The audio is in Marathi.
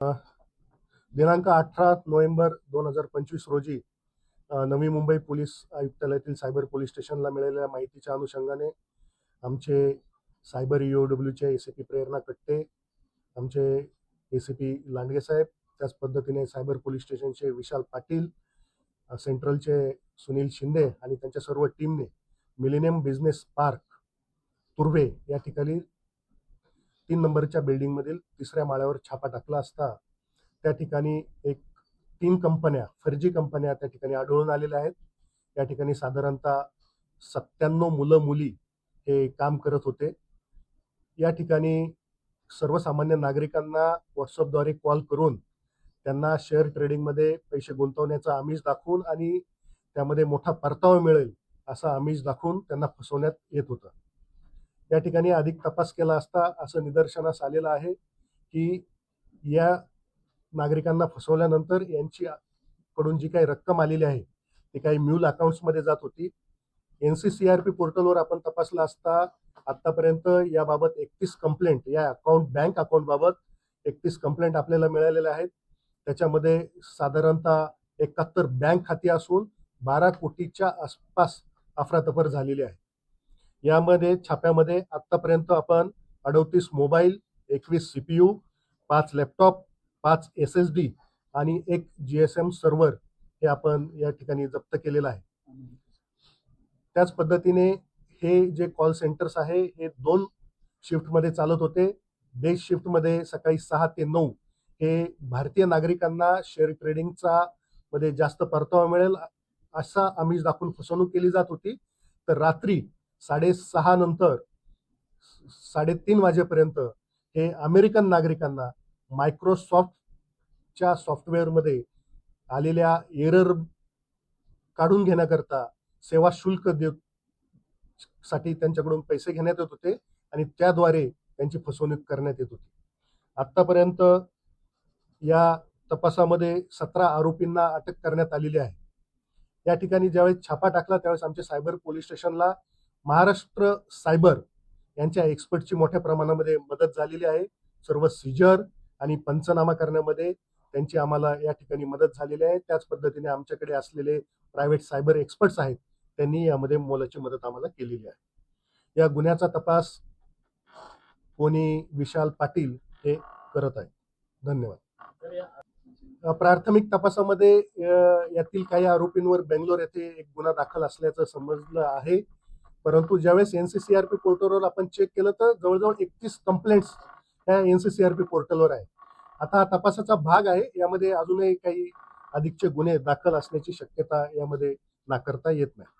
दिनांक अठरा नोव्हेंबर दोन हजार पंचवीस रोजी नवी मुंबई पोलीस आयुक्तालयातील सायबर पोलीस स्टेशनला मिळालेल्या माहितीच्या अनुषंगाने आमचे cyber E डब्ल्यूचे S A C P Prerana Katte आमचे ए सी पी लांडगे साहेब त्याच पद्धतीने सायबर पोलीस स्टेशनचे विशाल पाटील सेंट्रलचे सुनील शिंदे आणि त्यांच्या सर्व टीमने मिलेनियम बिझनेस पार्क तुर्वे या ठिकाणी तीन नंबरच्या बिल्डिंगमधील तिसऱ्या माळ्यावर छापा टाकला असता त्या ठिकाणी एक तीन कंपन्या फर्जी कंपन्या त्या ठिकाणी आढळून आलेल्या आहेत. त्या ठिकाणी साधारणतः सत्त्याण्णव मुलं मुली हे काम करत होते. या ठिकाणी सर्वसामान्य नागरिकांना व्हॉट्सअपद्वारे कॉल करून त्यांना शेअर ट्रेडिंगमध्ये पैसे गुंतवण्याचा आमिष दाखवून आणि त्यामध्ये मोठा परतावा मिळेल असा आमिष दाखवून त्यांना फसवण्यात येत होतं. या ठिकाणी अधिक तपास केला असता असं निदर्शनास आलेलं आहे की या नागरिकांना फसवल्यानंतर यांची कडून जी काही रक्कम आलेली आहे ती काही म्यूल अकाउंट्समध्ये जात होती. N C C R P पोर्टलवर आपण तपासला असता आतापर्यंत याबाबत एकतीस कंप्लेंट या अकाउंट बँक अकाउंटबाबत एकतीस कंप्लेंट आपल्याला मिळालेल्या आहेत. त्याच्यामध्ये साधारणतः एकाहत्तर बँक खाती असून बारा कोटीच्या आसपास अफरातफर झालेली आहे. यामध्ये छाप्यामध्ये आतापर्यंत आपण अडतीस मोबाईल एकवीस सीपीयू पाच लॅपटॉप पाच एस एस डी आणि एक जी एस एम सर्व्हर हे आपण या ठिकाणी जप्त केलेलं आहे. त्याच पद्धतीने हे जे कॉल सेंटर्स आहे हे दोन शिफ्टमध्ये चालत होते. डे शिफ्टमध्ये सकाळी सहा ते नऊ हे भारतीय नागरिकांना शेअर ट्रेडिंगचा मध्ये जास्त परतावा मिळेल असा आमिष दाखवून फसवणूक केली जात होती. तर रात्री साडेसहा नंतर साडेतीन वाजेपर्यंत हे अमेरिकन नागरिकांना मायक्रोसॉफ्टच्या सॉफ्टवेअरमध्ये आलेल्या एरर काढून घेण्याकरता सेवा शुल्क देऊ साठी त्यांच्याकडून पैसे घेण्यात येत होते आणि त्याद्वारे त्यांची फसवणूक करण्यात येत होती. आत्तापर्यंत या तपासामध्ये सतरा आरोपींना अटक करण्यात आलेली आहे. या ठिकाणी ज्यावेळेस छापा टाकला त्यावेळेस आमच्या सायबर पोलीस स्टेशनला महाराष्ट्र सायबर यांच्या एक्सपर्टची मोठ्या प्रमाणामध्ये मदत झालेली आहे. सर्व सिजर आणि पंचनामा करण्यामध्ये त्यांची आम्हाला या ठिकाणी मदत झालेली आहे. त्याच पद्धतीने आमच्याकडे असलेले प्रायव्हेट सायबर एक्सपर्ट्स आहेत त्यांनी यामध्ये मोलाची मदत आम्हाला केलेली आहे. या गुन्ह्याचा तपास कोणी विशाल पाटील हे करत आहे धन्यवाद. प्राथमिक तपासामध्ये यातील काही आरोपींवर बेंगलोर येथे एक गुन्हा दाखल असल्याचं समजलं आहे. परंतु ज्यावेळेस एनसीसीआरपी पोर्टलवर आपण चेक केलं तर जवळजवळ एकतीस कंप्लेंट्स ह्या एनसीसीआरपी पोर्टलवर आहे. आता हा तपासाचा भाग आहे. यामध्ये अजूनही काही अधिकचे गुन्हे दाखल असण्याची शक्यता यामध्ये नाकारता येत नाही.